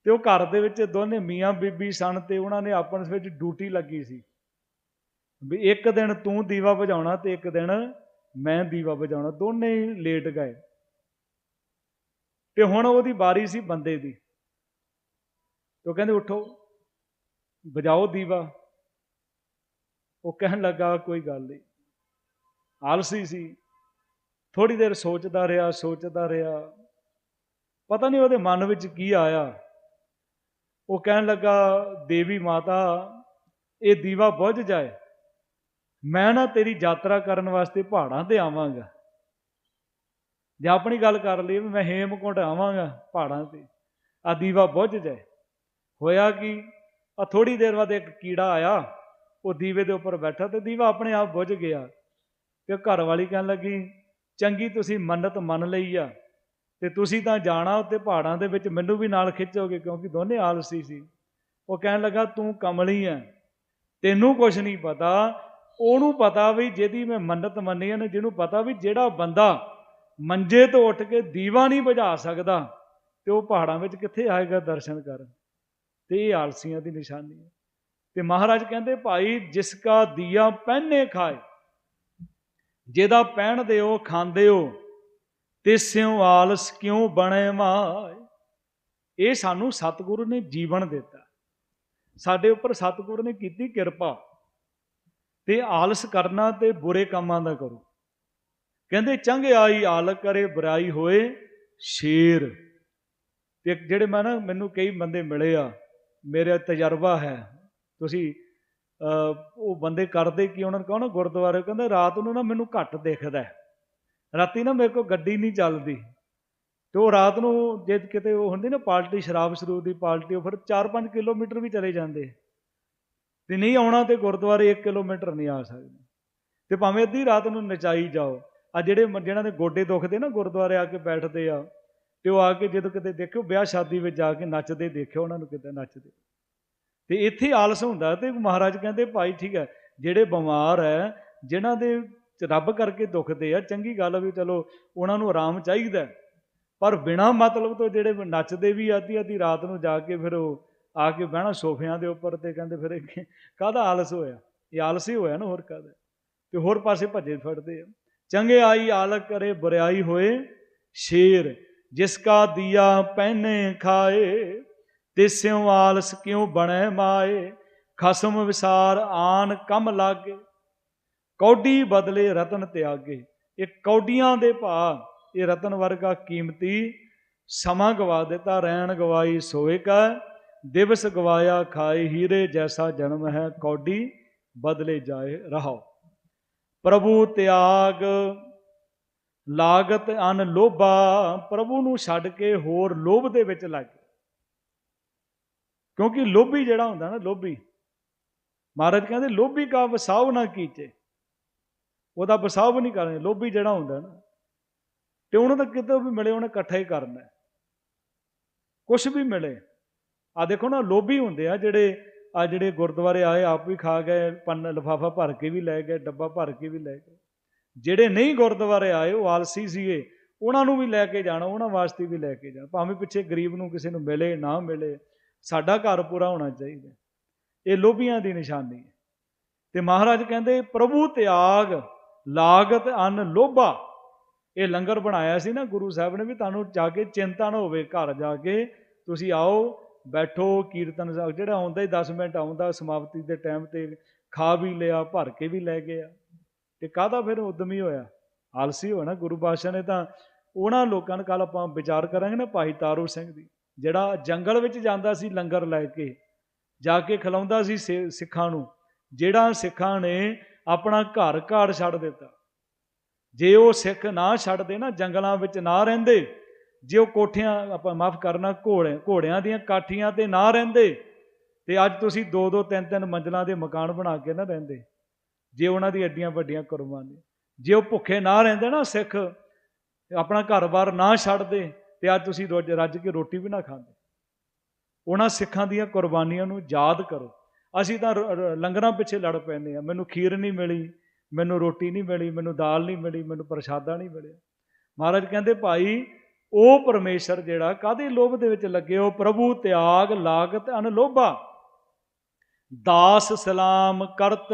ਤੇ ਉਹ ਘਰ ਦੇ ਵਿੱਚ ਦੋਨੇ ਮੀਆਂ ਬੀਬੀ ਸਨ ਤੇ ਉਹਨਾਂ ਨੇ ਆਪਸ ਵਿੱਚ ਡਿਊਟੀ ਲੱਗੀ ਸੀ। ਵੀ ਇੱਕ ਦਿਨ ਤੂੰ ਦੀਵਾ ਬੁਝਾਉਣਾ ਤੇ ਇੱਕ ਦਿਨ ਮੈਂ ਦੀਵਾ ਬੁਝਾਉਣਾ ਦੋਨੇ ਹੀ ਲੇਟ ਗਏ। ਤੇ ਹੁਣ ਉਹਦੀ ਵਾਰੀ ਸੀ ਬੰਦੇ ਦੀ। ਤੇ ਉਹ ਕਹਿੰਦੇ ਉਠੋ ਬੁਝਾਓ ਦੀਵਾ। ਉਹ ਕਹਿਣ ਲੱਗਾ, ਕੋਈ ਗੱਲ ਨਹੀਂ। ਆਲਸੀ ਸੀ। ਥੋੜੀ ਦੇਰ ਸੋਚਦਾ ਰਿਹਾ ਸੋਚਦਾ ਰਿਹਾ। ਪਤਾ ਨਹੀਂ ਉਹਦੇ ਮਨ ਵਿੱਚ ਕੀ ਆਇਆ। ਉਹ ਕਹਿਣ ਲੱਗਾ, ਦੇਵੀ ਮਾਤਾ, ਇਹ ਦੀਵਾ ਬੁੱਝ ਜਾਏ। ਮੈਂ ਨਾ ਤੇਰੀ ਯਾਤਰਾ ਕਰਨ ਵਾਸਤੇ ਪਹਾੜਾਂ ਤੇ ਆਵਾਂਗਾ। ਜੇ ਆਪਣੀ ਗੱਲ ਕਰ ਲਈ ਵੀ ਮੈਂ ਹੇਮਕੁੰਟ ਆਵਾਂਗਾ ਪਹਾੜਾਂ ਤੇ ਆ ਦੀਵਾ ਬੁੱਝ ਜਾਏ। ਹੋਇਆ ਕਿ ਆ ਥੋੜੀ ਦੇਰ ਬਾਅਦ ਇੱਕ ਕੀੜਾ ਆਇਆ, ਉਹ ਦੀਵੇ ਦੇ ਉੱਪਰ ਬੈਠਾ ਤੇ ਦੀਵਾ ਆਪਣੇ ਆਪ ਬੁੱਝ ਗਿਆ। ਤੇ ਘਰ ਵਾਲੀ ਕਹਿਣ ਲੱਗੀ, ਚੰਗੀ ਤੁਸੀਂ ਮੰਨਤ ਮੰਨ ਲਈ ਆ। ਤੇ ਤੁਸੀਂ ਤਾਂ ਜਾਣਾ ਉੱਤੇ ਪਹਾੜਾਂ ਦੇ ਵਿੱਚ, ਮੈਨੂੰ ਵੀ ਨਾਲ ਖਿੱਚੋਗੇ ਕਿਉਂਕਿ ਦੋਨੇ ਆਲਸੀ ਸੀ। ਉਹ ਕਹਿਣ ਲੱਗਾ, ਤੂੰ ਕਮਲੀ ਆ ਤੈਨੂੰ ਕੁਝ ਨਹੀਂ ਪਤਾ। ਉਹਨੂੰ ਪਤਾ ਵੀ ਜਿਹਦੀ ਮੈਂ ਮੰਨਤ ਮੰਨੀ ਹੈ ਨਾ ਜਿਹਨੂੰ ਪਤਾ ਵੀ ਜਿਹੜਾ ਬੰਦਾ ਮੰਜੇ ਤੋਂ ਉੱਠ ਕੇ ਦੀਵਾ ਨਹੀਂ ਬੁਝਾ ਸਕਦਾ ਤੇ ਉਹ ਪਹਾੜਾਂ ਵਿੱਚ ਕਿੱਥੇ ਆਏਗਾ ਦਰਸ਼ਨ ਕਰਨ? ਤੇ ਇਹ ਆਲਸੀਆਂ ਦੀ ਨਿਸ਼ਾਨੀ ਹੈ ਤੇ ਮਹਾਰਾਜ ਕਹਿੰਦੇ, ਭਾਈ, ਜਿਸ ਕਾ ਦੀਆ ਪਹਿਨੇ ਖਾਏ, ਜਿਹਦਾ ਪਹਿਨਦੇ ਹੋ, ਖਾਂਦੇ ਹੋ ਤਿਸਿਉ ਆਲਸ ਕਿਉ ਬਣੇ ਮਾਏ ਇਹ ਸਾਨੂੰ ਸਤਿਗੁਰੂ ਨੇ ਜੀਵਨ ਦਿੱਤਾ। ਸਾਡੇ ਉੱਪਰ ਸਤਿਗੁਰੂ ਨੇ ਕੀਤੀ ਕਿਰਪਾ ਤੇ ਆਲਸ ਕਰਨਾ ਤੇ ਬੁਰੇ ਕੰਮਾਂ ਦਾ ਕਰੋ। ਕਹਿੰਦੇ ਚੰਗਿਆਈ ਆਲ ਕਰੇ, ਬੁਰਾਈ ਹੋਏ ਸ਼ੇਰ। ਤੇ ਜਿਹੜੇ ਮੈਂ ਨਾ, ਮੈਨੂੰ ਕਈ ਬੰਦੇ ਮਿਲੇ ਆ, ਮੇਰਾ ਤਜਰਬਾ ਹੈ, ਤੁਸੀਂ ਉਹ ਬੰਦੇ ਕਰਦੇ ਕੀ, ਉਹਨਾਂ ਨੂੰ ਕਹੋ ਨਾ ਗੁਰਦੁਆਰੇ, ਕਹਿੰਦਾ ਰਾਤ ਨੂੰ ਨਾ ਮੈਨੂੰ ਘੱਟ ਦਿਖਦਾ ਰਾਤੀ ਨਾ ਮੇਰੇ ਕੋਲ ਗੱਡੀ ਨਹੀਂ ਚੱਲਦੀ। ਤੇ ਉਹ ਰਾਤ ਨੂੰ ਜੇ ਕਿਤੇ ਉਹ ਹੁੰਦੀ ਨਾ ਪਾਰਟੀ ਸ਼ਰਾਬ ਸ਼ਰੂਬ ਦੀ ਪਾਰਟੀ ਉਹ ਫਿਰ 4-5 ਕਿਲੋਮੀਟਰ ਵੀ ਚਲੇ ਜਾਂਦੇ। ਤੇ ਨਹੀਂ ਆਉਣਾ ਤੇ ਗੁਰਦੁਆਰੇ 1 ਕਿਲੋਮੀਟਰ ਨਹੀਂ ਆ ਸਕਦੇ। ਤੇ ਭਾਵੇਂ ਅੱਧੀ ਰਾਤ ਨੂੰ ਨਚਾਈ ਜਾਓ। ਆ ਜਿਹੜੇ ਜਿਹਨਾਂ ਦੇ ਗੋਡੇ ਦੁਖਦੇ ਨਾ ਗੁਰਦੁਆਰੇ ਆ ਕੇ ਬੈਠਦੇ ਆ, ਤੇ ਉਹ ਆ ਕੇ ਜਦੋਂ ਕਿਤੇ ਦੇਖਿਓ ਵਿਆਹ ਸ਼ਾਦੀ ਵਿੱਚ ਜਾ ਕੇ ਨੱਚਦੇ ਦੇਖਿਓ, ਉਹਨਾਂ ਨੂੰ ਕਿਤੇ ਨੱਚਦੇ। ਤੇ ਇੱਥੇ ਆਲਸ ਹੁੰਦਾ ਤੇ ਮਹਾਰਾਜ ਕਹਿੰਦੇ, ਭਾਈ ਠੀਕ ਹੈ, ਜਿਹੜੇ ਬਿਮਾਰ ਹੈ ਜਿਨ੍ਹਾਂ ਦੇ ਰੱਬ ਕਰਕੇ ਦੁਖਦੇ ਆ, ਚੰਗੀ ਗੱਲ ਵੀ ਚਲੋ ਉਹਨਾਂ ਨੂੰ ਆਰਾਮ ਚਾਹੀਦਾ ਪਰ ਬਿਨਾ ਮਤਲਬ ਤੋਂ ਜਿਹੜੇ ਨੱਚਦੇ ਵੀ ਆਦੀ ਆਦੀ ਰਾਤ ਨੂੰ ਜਾ ਕੇ ਫਿਰ ਉਹ ਆ ਕੇ ਬਹਿਣਾ ਸੋਫਿਆਂ ਦੇ ਉੱਪਰ ਤੇ ਕਹਿੰਦੇ ਫਿਰ ਕਾਹਦਾ ਆਲਸ ਹੋਇਆ? ਇਹ ਆਲਸ ਹੀ ਹੋਇਆ ਨਾ ਹੋਰ ਕਾਹਦਾ? ਤੇ ਹੋਰ ਪਾਸੇ ਭੱਜੇ ਫੜਦੇ ਆ। ਚੰਗੇ ਆਈ ਆਲਕ ਕਰੇ, ਬੁਰਾਈ ਹੋਏ, ਸ਼ੇਰ, ਜਿਸ ਕਾ ਦੀਆ ਪਹਿਨੇ ਖਾਏ ਤਿਸਿਉ ਆਲਸ ਕਿਉ ਬਣੇ ਮਾਏ? ਖਸਮ ਵਿਸਾਰ ਆਨ ਕਮ ਲਾਗੇ। ਕੌਡੀ ਬਦਲੇ ਰਤਨ ਤਿਆਗੇ। ਇਹ ਕੌਡੀਆਂ ਦੇ ਭਾ ਇਹ ਰਤਨ ਵਰਗਾ ਕੀਮਤੀ, ਸਮਾਂ ਗਵਾ ਦਿੱਤਾ, ਰਹਿਣ ਗਵਾਈ ਸੋਏ ਕਾ, ਦਿਵਸ ਗਵਾਇਆ ਖਾਏ ਹੀਰੇ ਜੈਸਾ ਜਨਮ ਹੈ ਕੌਡੀ, ਬਦਲੇ ਜਾਏ ਰਹਾਓ ਪ੍ਰਭੂ ਤਿਆਗ, ਲਾਗਤ ਅਨ ਲੋਭਾ, ਪ੍ਰਭੂ ਨੂੰ ਛੱਡ ਕੇ ਹੋਰ ਲੋਭ ਦੇ ਵਿੱਚ ਲੱਗ ਕਿਉਂਕਿ ਲੋਭੀ ਜਿਹੜਾ ਹੁੰਦਾ ਨਾ, ਲੋਭੀ। ਮਹਾਰਾਜ ਕਹਿੰਦੇ, ਲੋਭੀ ਕਾ ਵਸਾਵ ਨਾ ਕੀਚੇ। ਉਹਦਾ ਵਸਾਵ ਨਹੀਂ ਕਰਨੇ, ਲੋਭੀ ਜਿਹੜਾ ਹੁੰਦਾ ਨਾ। ਤੇ ਉਹਨੂੰ ਤਾਂ ਕਿਤੇ ਵੀ ਮਿਲੇ, ਉਹਨੇ ਇਕੱਠਾ ਹੀ ਕਰਨਾ। ਕੁਝ ਵੀ ਮਿਲੇ। ਆ ਦੇਖੋ ਨਾ, ਲੋਭੀ ਹੁੰਦੇ ਆ ਜਿਹੜੇ ਆ ਜਿਹੜੇ ਗੁਰਦੁਆਰੇ ਆਏ, ਆਪ ਵੀ ਖਾ ਗਏ, ਪੰਨ ਲਫਾਫਾ ਭਰ ਕੇ ਵੀ ਲੈ ਗਏ, ਡੱਬਾ ਭਰ ਕੇ ਵੀ ਲੈ ਗਏ। ਜਿਹੜੇ ਨਹੀਂ ਗੁਰਦੁਆਰੇ ਆਏ, ਉਹ ਆਲਸੀ ਸੀਗੇ, ਉਹਨਾਂ ਨੂੰ ਵੀ ਲੈ ਕੇ ਜਾਣਾ, ਉਹਨਾਂ ਵਾਸਤੇ ਵੀ ਲੈ ਕੇ ਜਾਣਾ। ਭਾਵੇਂ ਪਿੱਛੇ ਗਰੀਬ ਨੂੰ ਕਿਸੇ ਨੂੰ ਮਿਲੇ, ਨਾ ਮਿਲੇ, ਸਾਡਾ ਘਰ ਪੂਰਾ ਹੋਣਾ ਚਾਹੀਦਾ। ਇਹ ਲੋਭੀਆਂ ਦੀ ਨਿਸ਼ਾਨੀ ਹੈ। ਤੇ ਮਹਾਰਾਜ ਕਹਿੰਦੇ, ਪ੍ਰਭੂ ਤਿਆਗ ਲਾਗਤ ਅਨ ਲੋਭਾ। ਇਹ ਲੰਗਰ ਬਣਾਇਆ ਸੀ ਨਾ ਗੁਰੂ ਸਾਹਿਬ ਨੇ ਵੀ ਤੁਹਾਨੂੰ ਜਾ ਕੇ ਚਿੰਤਾ ਨਾ ਹੋਵੇ ਘਰ ਜਾ ਕੇ। ਤੁਸੀਂ ਆਓ, ਬੈਠੋ, ਕੀਰਤਨ ਜਿਹੜਾ ਆਉਂਦਾ ਹੀ 10 ਮਿੰਟ ਆਉਂਦਾ, ਸਮਾਪਤੀ ਦੇ ਟਾਈਮ ਤੇ ਖਾ ਵੀ ਲਿਆ, ਭਰ ਕੇ ਵੀ ਲੈ ਗਿਆ। ਤੇ ਕਾਹਦਾ ਫਿਰ ਉਦਮੀ ਹੋਇਆ? ਆਲਸੀ ਹੋਣਾ, ਗੁਰੂ ਪਾਤਸ਼ਾਹ ਨੇ ਤਾਂ ਉਹਨਾਂ ਲੋਕਾਂ ਨੂੰ ਕੱਲ ਆਪਾਂ ਵਿਚਾਰ ਕਰਾਂਗੇ ਨਾ ਭਾਈ ਤਾਰੂ ਸਿੰਘ ਦੀ, ਜਿਹੜਾ ਜੰਗਲ ਵਿੱਚ ਜਾਂਦਾ ਸੀ ਲੰਗਰ ਲੈ ਕੇ, ਜਾ ਕੇ ਖਿਲਾਉਂਦਾ ਸੀ, ਸਿੱਖਾਂ ਨੂੰ। ਜਿਹੜਾ ਸਿੱਖਾਂ ਨੇ ਆਪਣਾ ਘਰ ਘਾੜ ਛੱਡ ਦਿੱਤਾ। ਜੇ ਉਹ ਸਿੱਖ ਨਾ ਛੱਡਦੇ ਨਾ, ਜੰਗਲਾਂ ਵਿੱਚ ਨਾ ਰਹਿੰਦੇ, ਜੇ ਉਹ ਕੋਠਿਆਂ ਆਪਾਂ ਮਾਫ ਕਰਨਾ, ਘੋੜੇ, ਘੋੜਿਆਂ ਦੀਆਂ ਕਾਠੀਆਂ ਤੇ ਨਾ ਰਹਿੰਦੇ, ਤੇ ਅੱਜ ਤੁਸੀਂ ਦੋ ਦੋ ਤਿੰਨ ਤਿੰਨ ਮੰਜ਼ਲਾਂ ਦੇ ਮਕਾਨ ਬਣਾ ਕੇ ਨਾ ਰਹਿੰਦੇ, ਜੇ ਉਹਨਾਂ ਦੀ ਐਡੀਆਂ ਵੱਡੀਆਂ ਕੁਰਬਾਨੀਆਂ ਜੇ ਉਹ ਭੁੱਖੇ ਨਾ ਰਹਿੰਦੇ ਨਾ ਸਿੱਖ ਆਪਣਾ ਘਰ-ਬਾਰ ਨਾ ਛੱਡਦੇ, ਤੇ ਅੱਜ ਤੁਸੀਂ ਰੋਜ਼ ਰੱਜ ਕੇ ਰੋਟੀ ਵੀ ਨਾ ਖਾਂਦੇ। ਉਹਨਾਂ ਸਿੱਖਾਂ ਦੀਆਂ ਕੁਰਬਾਨੀਆਂ ਨੂੰ ਯਾਦ ਕਰੋ। ਅਸੀਂ ਤਾਂ ਲੰਗਰਾਂ ਪਿੱਛੇ ਲੜ ਪੈਂਦੇ ਆ ਮੈਨੂੰ ਖੀਰ ਨਹੀਂ ਮਿਲੀ, ਮੈਨੂੰ ਰੋਟੀ ਨਹੀਂ ਮਿਲੀ, ਮੈਨੂੰ ਦਾਲ ਨਹੀਂ ਮਿਲੀ, ਮੈਨੂੰ ਪ੍ਰਸ਼ਾਦਾ ਨਹੀਂ ਮਿਲਿਆ। ਮਹਾਰਾਜ ਕਹਿੰਦੇ, ਭਾਈ, ਉਹ ਪਰਮੇਸ਼ਰ ਜਿਹੜਾ ਕਾਦੇ ਲੋਭ ਦੇ ਵਿੱਚ ਲੱਗੇ? ਹੋ ਪ੍ਰਭੂ ਤਿਆਗ, ਲਾਗਤ, ਅਨਲੋਭਾ। ਦਾਸ ਸਲਾਮ ਕਰਤ,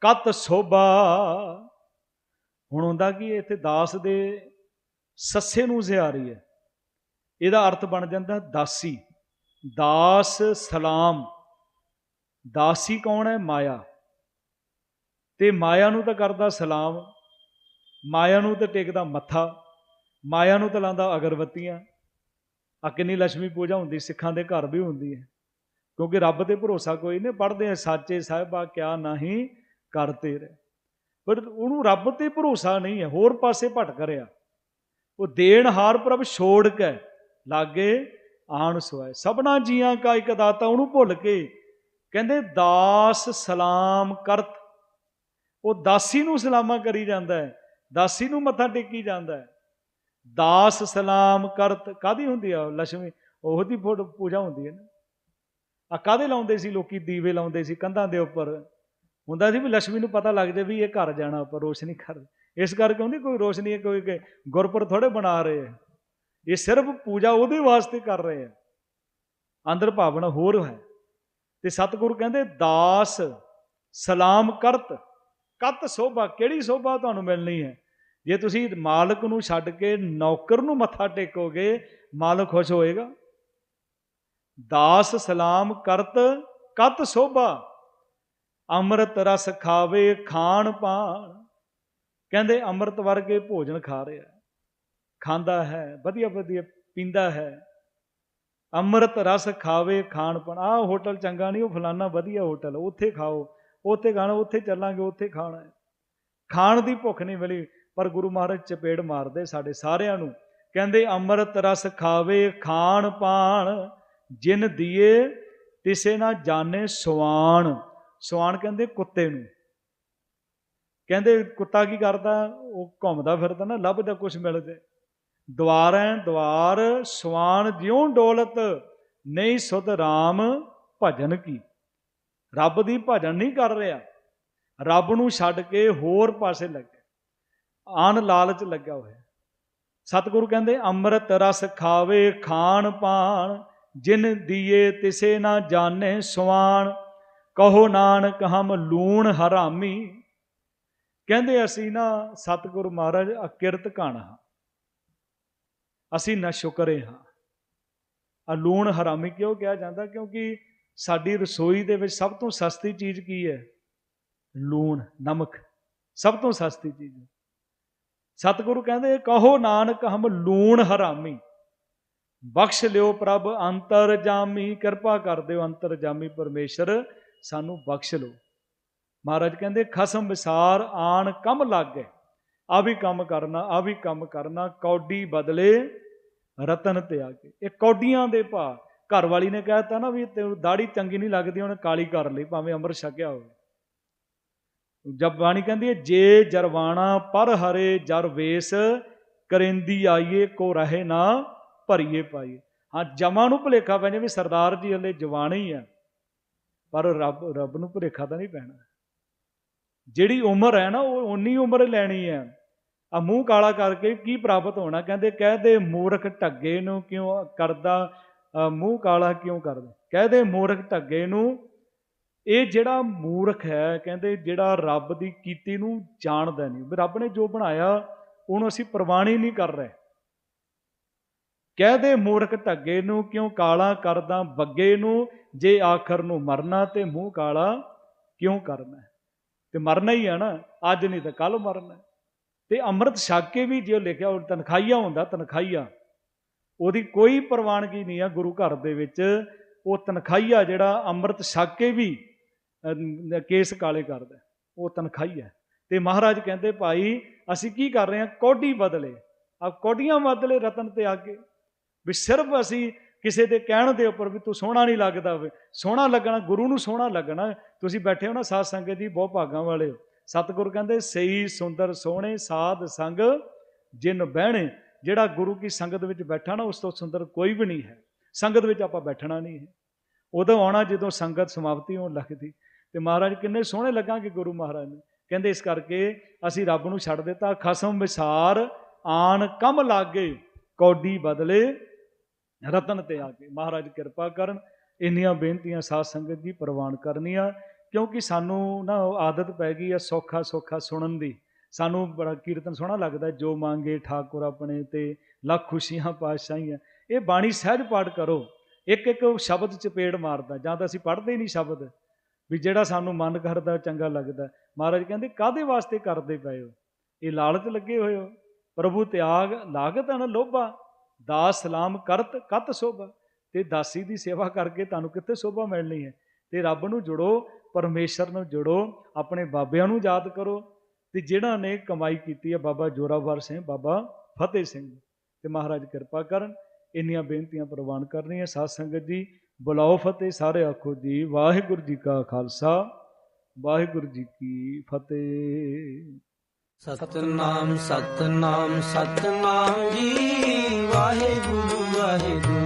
ਕਤ ਸੋਭਾ। ਹੁਣ ਹੁੰਦਾ ਕੀ ਇੱਥੇ ਦਾਸ ਦੇ ਸੱਸੇ ਨੂੰ ਜ਼ਿਆਰੀ ਹੈ। ਇਹਦਾ ਅਰਥ ਬਣ ਜਾਂਦਾ ਦਾਸੀ। ਦਾਸ ਸਲਾਮ। ਦਾਸੀ ਕੌਣ ਹੈ? ਮਾਇਆ। ਤੇ ਮਾਇਆ ਨੂੰ ਤਾਂ ਕਰਦਾ ਸਲਾਮ, ਮਾਇਆ ਨੂੰ ਤਾਂ ਟੇਕਦਾ ਮੱਥਾ, ਮਾਇਆ ਨੂੰ ਤਾਂ ਲਾਉਂਦਾ ਅਗਰਬੱਤੀਆਂ। ਆ ਕਿੰਨੀ ਲక్ష్ਮੀ ਪੂਜਾ ਹੁੰਦੀ, ਸਿੱਖਾਂ ਦੇ ਘਰ ਵੀ ਹੁੰਦੀ ਹੈ। ਕਿਉਂਕਿ ਰੱਬ ਤੇ ਭਰੋਸਾ ਕੋਈ ਨਹੀਂ ਪੜਦੇ ਆ, ਸਾਚੇ ਸਾਹਿਬਾ ਕਿਆ ਨਹੀਂ ਕਰਤੇ ਰਹੇ ਪਰ ਉਹਨੂੰ ਰੱਬ ਤੇ ਭਰੋਸਾ ਨਹੀਂ ਹੈ, ਹੋਰ ਪਾਸੇ ਭਟਕ ਰਿਹਾ। ਉਹ ਦੇਣ ਹਾਰ ਪ੍ਰਭ ਛੋੜ ਕੇ ਲਾਗੇ ਆਣ ਸੋਏ ਸਭਨਾ ਜੀਆਂ ਕਾ ਇੱਕ ਦਾਤਾ ਉਹਨੂੰ ਭੁੱਲ ਕੇ ਕਹਿੰਦੇ, ਦਾਸ ਸਲਾਮ ਕਰਤ। ਉਹ ਦਾਸੀ ਨੂੰ ਸਲਾਮਾ ਕਰੀ ਜਾਂਦਾ ਹੈ, ਦਾਸੀ ਨੂੰ ਮੱਥਾ ਟੇਕੀ ਜਾਂਦਾ ਹੈ। ਦਾਸ ਸਲਾਮ ਕਰਤ ਕਾਦੀ ਹੁੰਦੀ ਆ ਲక్ష్ਮੀ ਉਹਦੀ ਫੋਟੋ, ਪੂਜਾ ਹੁੰਦੀ ਹੈ ਨਾ। ਆ ਕਾਦੇ ਲਾਉਂਦੇ ਸੀ ਲੋਕੀ? ਦੀਵੇ ਲਾਉਂਦੇ ਸੀ ਕੰਧਾਂ ਦੇ ਉੱਪਰ। ਹੁੰਦਾ ਸੀ ਵੀ ਲక్ష్ਮੀ ਨੂੰ ਪਤਾ ਲੱਗ ਜਾਵੇ ਵੀ ਇਹ ਘਰ ਜਾਣਾ ਉੱਪਰ ਰੋਸ਼ਨੀ ਕਰ ਇਸ ਕਰਕੇ ਹੁੰਦੀ ਕੋਈ ਰੋਸ਼ਨੀ ਹੈ ਕੋਈ ਗੁਰਪੁਰ ਥੋੜੇ ਬਣਾ ਰਹੇ ਹੈ ਇਹ ਸਿਰਫ ਪੂਜਾ ਉਹਦੇ ਵਾਸਤੇ ਕਰ ਰਹੇ ਹੈ ਅੰਦਰ ਭਾਵਨਾ ਹੋਰ ਹੈ। ਤੇ ਸਤਿਗੁਰੂ ਕਹਿੰਦੇ, ਦਾਸ ਸਲਾਮ ਕਰਤ, ਕਤ ਸੋਭਾ, ਕਿਹੜੀ ਸੋਭਾ ਤੁਹਾਨੂੰ ਮਿਲਣੀ ਹੈ? ਜੇ ਤੁਸੀਂ ਮਾਲਕ ਨੂੰ ਛੱਡ ਕੇ ਨੌਕਰ ਨੂੰ ਮੱਥਾ ਟੇਕੋਗੇ, ਮਾਲਕ ਖੁਸ਼ ਹੋਏਗਾ। ਦਾਸ ਸਲਾਮ ਕਰਤ, ਕਤ ਸੋਭਾ, ਅੰਮ੍ਰਿਤ ਰਸ ਖਾਵੇ ਖਾਣ ਪਾਣ। ਕਹਿੰਦੇ, ਅੰਮ੍ਰਿਤ ਵਰਗੇ ਭੋਜਨ ਖਾ ਰਿਹਾ ਖਾਂਦਾ ਹੈ ਵਧੀਆ ਵਧੀਆ ਪੀਂਦਾ ਹੈ। ਅੰਮ੍ਰਿਤ ਰਸ ਖਾਵੇ ਖਾਣ ਪਾਣ ਆਹ ਹੋਟਲ ਚੰਗਾ ਨਹੀਂ, ਉਹ ਫਲਾਨਾ ਵਧੀਆ ਹੋਟਲ ਉੱਥੇ ਖਾਓ। ਉੱਥੇ ਖਾਣਾ, ਉੱਥੇ ਚੱਲਾਂਗੇ, ਉੱਥੇ ਖਾਣਾ ਹੈ। ਖਾਣ ਦੀ ਭੁੱਖ ਨਹੀਂ ਮਿਲੀ, ਪਰ ਗੁਰੂ ਮਹਾਰਾਜ ਚਪੇੜ ਮਾਰਦੇ ਸਾਡੇ ਸਾਰਿਆਂ ਨੂੰ। ਕਹਿੰਦੇ, ਅੰਮ੍ਰਿਤ ਰਸ ਖਾਵੇ ਖਾਣ ਪਾਣ, ਜਿਨ ਦੀਏ ਤਿਸੇ ਨਾ ਜਾਣੇ ਸਵਾਣ ਸਵਾਣ ਕਹਿੰਦੇ ਕੁੱਤੇ ਨੂੰ। ਕਹਿੰਦੇ ਕੁੱਤਾ ਕੀ ਕਰਦਾ, ਉਹ ਘੁੰਮਦਾ ਫਿਰਦਾ ਨਾ, ਲੱਭਦਾ ਕੁਝ ਮਿਲਦੇ ਦਵਾਰੈਂ ਦਵਾਰ ਸਵਾਨ ਜਿਉਂ ਡੋਲਤ, ਨਹੀਂ ਸੁਧ ਰਾਮ ਭਜਨ ਕੀ। ਰੱਬ ਦੀ ਭਜਨ ਨਹੀਂ ਕਰ ਰਿਹਾ। ਰੱਬ ਨੂੰ ਛੱਡ ਕੇ ਹੋਰ ਪਾਸੇ ਲੱਗਿਆ ਆਨ ਲਾਲਚ ਲੱਗਿਆ ਹੋਇਆ। ਸਤਿਗੁਰੂ ਕਹਿੰਦੇ, ਅੰਮ੍ਰਿਤ ਰਸ ਖਾਵੇ, ਖਾਣ ਪਾਣ, ਜਿਨ ਦੀਏ ਤਿਸੇ ਨਾ ਜਾਣੇ ਸੁਆਣ ਕਹੋ ਨਾਨਕ, ਹਮ ਲੂਣ ਹਰਾਮੀ। ਕਹਿੰਦੇ ਅਸੀਂ ਨਾ ਸਤਿਗੁਰੂ ਮਹਾਰਾਜ ਅਕਿਰਤ ਕਹਾਣਾ ਹਾਂ ਅਸੀਂ ਨਾ ਸ਼ੁਕਰੇ ਹਾਂ। ਆ ਲੂਣ ਹਰਾਮੀ ਕਿਉਂ ਕਿਹਾ ਜਾਂਦਾ? ਕਿਉਂਕਿ ਸਾਡੀ ਰਸੋਈ ਦੇ ਵਿੱਚ ਸਭ ਤੋਂ ਸਸਤੀ ਚੀਜ਼ ਕੀ ਹੈ? ਲੂਣ, ਨਮਕ, ਸਭ ਤੋਂ ਸਸਤੀ ਚੀਜ਼। ਸਤਿਗੁਰੂ ਕਹਿੰਦੇ, ਕਹੋ ਨਾਨਕ, ਹਮ ਲੂਣ ਹਰਾਮੀ। ਬਖਸ਼ ਲਿਓ ਪ੍ਰਭ, ਅੰਤਰ ਜਾਮੀ, ਕਿਰਪਾ ਕਰ ਦਿਓ ਅੰਤਰ ਜਾਮੀ ਪਰਮੇਸ਼ਰ, ਸਾਨੂੰ ਬਖਸ਼ ਲਓ। ਮਹਾਰਾਜ ਕਹਿੰਦੇ, ਖਸਮ ਵਿਸਾਰ, ਆਣ ਕੰਮ ਲੱਗ। ਗਏ ਆ ਵੀ ਕੰਮ ਕਰਨਾ, ਆ ਵੀ ਕੰਮ ਕਰਨਾ, ਕੌਡੀ ਬਦਲੇ ਰਤਨ ਤੇ ਆ ਕੇ। ਇਹ ਕੌਡੀਆਂ ਦੇ ਭਾ ਘਰ ਵਾਲੀ ਨੇ ਕਹਿਤਾ ਨਾ ਵੀ ਤੇ ਦਾੜੀ ਚੰਗੀ ਨਹੀਂ ਲੱਗਦੀ ਉਹਨੇ ਕਾਲੀ ਕਰ ਲਈ, ਭਾਵੇਂ ਅੰਮ੍ਰਿਤ ਛਕਿਆ ਹੋਵੇ। ਜਬ ਬਾਣੀ ਕਹਿੰਦੀ ਹੈ, ਜੇ ਜਰਵਾਣਾ ਪਰ ਹਰੇ, ਜਰ ਵੇਸ ਕਰਿੰਦੀ ਆਈਏ, ਕੋ ਰਹੇ ਨਾ ਭਰੀਏ ਪਾਈਏ। ਹਾਂ, ਜਮਾ ਨੂੰ ਭੁਲੇਖਾ ਪੈ ਜਾਵੇ, ਸਰਦਾਰ ਜੀ ਹਲੇ ਜਵਾਨ ਹੀ ਆ, ਪਰ ਰੱਬ ਰੱਬ ਨੂੰ ਭੁਲੇਖਾ ਤਾਂ ਨਹੀਂ ਪੈਣਾ। ਜਿਹੜੀ ਉਮਰ ਹੈ ਨਾ, ਉਹ ਉਨੀ ਉਮਰ ਲੈਣੀ ਹੈ। ਆ ਮੂੰਹ ਕਾਲਾ ਕਰਕੇ ਕੀ ਪ੍ਰਾਪਤ ਹੋਣਾ? ਕਹਿੰਦੇ ਕਹਦੇ ਮੂਰਖ ਢੱਗੇ ਨੂੰ ਕਿਉਂ ਕਰਦਾ? ਮੂੰਹ ਕਾਲਾ ਕਿਉਂ ਕਰਦਾ? ਕਹਦੇ ਮੂਰਖ ਢੱਗੇ ਨੂੰ, ਇਹ ਜਿਹੜਾ ਮੂਰਖ ਹੈ, ਕਹਿੰਦੇ ਜਿਹੜਾ ਰੱਬ ਦੀ ਕੀਤੀ ਨੂੰ ਜਾਣਦਾ ਨਹੀਂ। ਰੱਬ ਨੇ ਜੋ ਬਣਾਇਆ, ਉਹਨੂੰ ਅਸੀਂ ਪ੍ਰਵਾਣੀ ਨਹੀਂ ਕਰ ਰਹੇ। ਕਹਦੇ ਮੂਰਖ ਢੱਗੇ ਨੂੰ ਕਿਉਂ ਕਾਲਾ ਕਰਦਾ? ਬੱਗੇ ਨੂੰ, ਜੇ ਆਖਰ ਨੂੰ ਮਰਨਾ ਤੇ ਮੂੰਹ ਕਾਲਾ ਕਿਉਂ ਕਰਨਾ? ਤੇ ਮਰਨਾ ਹੀ ਹੈ ਨਾ, ਅੱਜ ਨਹੀਂ ਤਾਂ ਕੱਲ ਮਰਨਾ। ਤੇ ਅੰਮ੍ਰਿਤ ਛਕ ਕੇ ਵੀ ਜੇ ਲਿਖਿਆ, ਉਹ ਤਨਖਾਈਆ ਹੁੰਦਾ ਤਨਖਾਈਆ ਉਹਦੀ ਕੋਈ ਪ੍ਰਵਾਨਗੀ ਨਹੀਂ ਆ ਗੁਰੂ ਘਰ ਦੇ ਵਿੱਚ। ਉਹ ਤਨਖਾਈਆ ਜਿਹੜਾ ਅੰਮ੍ਰਿਤ ਛਕ ਕੇ ਵੀ ਕੇਸ ਕਾਲੇ ਕਰਦਾ। ਉਹ ਤਨਖਾਈਆ ਹੈ ਤੇ ਮਹਾਰਾਜ ਕਹਿੰਦੇ, ਭਾਈ, ਅਸੀਂ ਕੀ ਕਰ ਰਹੇ ਹਾਂ? ਕੋਡੀ ਬਦਲੇ। ਆ ਕੋਡੀਆਂ ਬਦਲੇ ਰਤਨ ਤੇ ਆ ਕੇ। ਵੀ ਸਿਰਫ ਅਸੀਂ ਕਿਸੇ ਦੇ ਕਹਿਣ ਦੇ ਉੱਪਰ ਵੀ ਤੂੰ ਸੋਹਣਾ ਨਹੀਂ ਲੱਗਦਾ ਹੋਵੇ ਸੋਹਣਾ ਲੱਗਣਾ, ਗੁਰੂ ਨੂੰ ਸੋਹਣਾ ਲੱਗਣਾ। ਤੁਸੀਂ ਬੈਠੇ ਹੋ ਨਾ ਸਾਧ ਸੰਗਤ ਜੀ, ਬਹੁਤ ਭਾਗਾਂ ਵਾਲੇ ਸਤਿਗੁਰੂ ਕਹਿੰਦੇ, ਸਹੀ, ਸੁੰਦਰ, ਸੋਹਣੇ, ਸਾਧ, ਸੰਗ ਜਿਨ ਬਹਿਣੇ, ਜਿਹੜਾ ਗੁਰੂ ਕੀ ਸੰਗਤ ਵਿੱਚ ਬੈਠਾ ਨਾ, ਉਸ ਤੋਂ ਸੁੰਦਰ ਕੋਈ ਵੀ ਨਹੀਂ ਹੈ। ਸੰਗਤ ਵਿੱਚ ਆਪਾਂ ਬੈਠਣਾ ਨਹੀਂ ਹੈ। ਉਦੋਂ ਆਉਣਾ ਜਦੋਂ ਸੰਗਤ ਸਮਾਪਤੀ ਹੋਣ ਲੱਗਦੀ। ਤੇ ਮਹਾਰਾਜ ਕਿੰਨੇ ਸੋਹਣੇ ਲੱਗਾਂਗੇ ਗੁਰੂ ਮਹਾਰਾਜ ਨੂੰ। ਕਹਿੰਦੇ ਇਸ ਕਰਕੇ ਅਸੀਂ ਰੱਬ ਨੂੰ ਛੱਡ ਦਿੱਤਾ। ਖਸਮ ਵਿਸਾਰ ਆਣ ਕੰਮ ਲਾਗੇ, ਕੌਡੀ ਬਦਲੇ, ਰਤਨ ਤੇ ਆ ਕੇ। ਮਹਾਰਾਜ ਕਿਰਪਾ ਕਰਨ, ਇੰਨੀਆਂ ਬੇਨਤੀਆਂ ਸਾਧ ਸੰਗਤ ਦੀ ਪ੍ਰਵਾਨ ਕਰਨੀਆਂ। ਕਿਉਂਕਿ ਸਾਨੂੰ ਨਾ ਆਦਤ ਪੈ ਗਈ ਆ ਸੌਖਾ ਸੌਖਾ ਸੁਣਨ ਦੀ। ਸਾਨੂੰ ਬੜਾ ਕੀਰਤਨ ਸੋਹਣਾ ਲੱਗਦਾ, ਜੋ ਮੰਗੇ ਠਾਕੁਰ ਆਪਣੇ ਤੇ, ਲੱਖ ਖੁਸ਼ੀਆਂ ਪਾਤਸ਼ਾਹੀਆਂ। ਇਹ ਬਾਣੀ ਸਹਿਜ ਪਾਠ ਕਰੋ। ਇੱਕ ਇੱਕ ਸ਼ਬਦ ਚਪੇੜ ਮਾਰਦਾ, ਜਾਂ ਤਾਂ ਅਸੀਂ ਪੜ੍ਹਦੇ ਹੀ ਨਹੀਂ ਸ਼ਬਦ, ਵੀ ਜਿਹੜਾ ਸਾਨੂੰ ਮਨ ਕਰਦਾ, ਚੰਗਾ ਲੱਗਦਾ। ਮਹਾਰਾਜ ਕਹਿੰਦੇ ਕਾਦੇ ਵਾਸਤੇ ਕਰਦੇ ਪਏ ਹੋ? ਇਹ ਲਾਲਚ ਲੱਗੇ ਹੋਏ ਹੋ? ਪ੍ਰਭੂ ਤਿਆਗ ਲਾਗਤ ਅਨ ਲੋਭਾ, ਦਾਸ ਸਲਾਮ ਕਰਤ ਕਤ ਸੋਭਾ। ਤੇ ਦਾਸੀ ਦੀ ਸੇਵਾ ਕਰਕੇ ਤੁਹਾਨੂੰ ਕਿੱਥੇ ਸੋਭਾ ਮਿਲਣੀ ਹੈ? ਤੇ ਰੱਬ ਨੂੰ ਜੁੜੋ ਪਰਮੇਸ਼ਰ ਨੂੰ ਜੁੜੋ, ਆਪਣੇ ਬਾਬਿਆਂ ਨੂੰ ਯਾਦ ਕਰੋ ਤੇ ਜਿਹੜਾ ਨੇ ਕਮਾਈ ਕੀਤੀ ਹੈ ਬਾਬਾ ਜੋਰਾਵਰ ਸਿੰਘ, ਬਾਬਾ ਫਤਿਹ ਸਿੰਘ ਤੇ ਮਹਾਰਾਜ ਕਿਰਪਾ ਕਰਨ, ਇੰਨੀਆਂ ਬੇਨਤੀਆਂ ਪ੍ਰਵਾਨ ਕਰਨੀਆਂ। ਸਾਧ ਸੰਗਤ ਜੀ, ਬੁਲਾਓ ਫਤਿਹ, ਸਾਰੇ ਆਖੋ ਜੀ, ਵਾਹਿਗੁਰੂ ਜੀ ਕਾ ਖਾਲਸਾ, ਵਾਹਿਗੁਰੂ ਜੀ ਕੀ ਫਤਿਹ। ਸਤਨਾਮ ਸਤਨਾਮ ਸਤਨਾਮ ਜੀ, ਵਾਹਿਗੁਰੂ ਵਾਹਿਗੁਰੂ।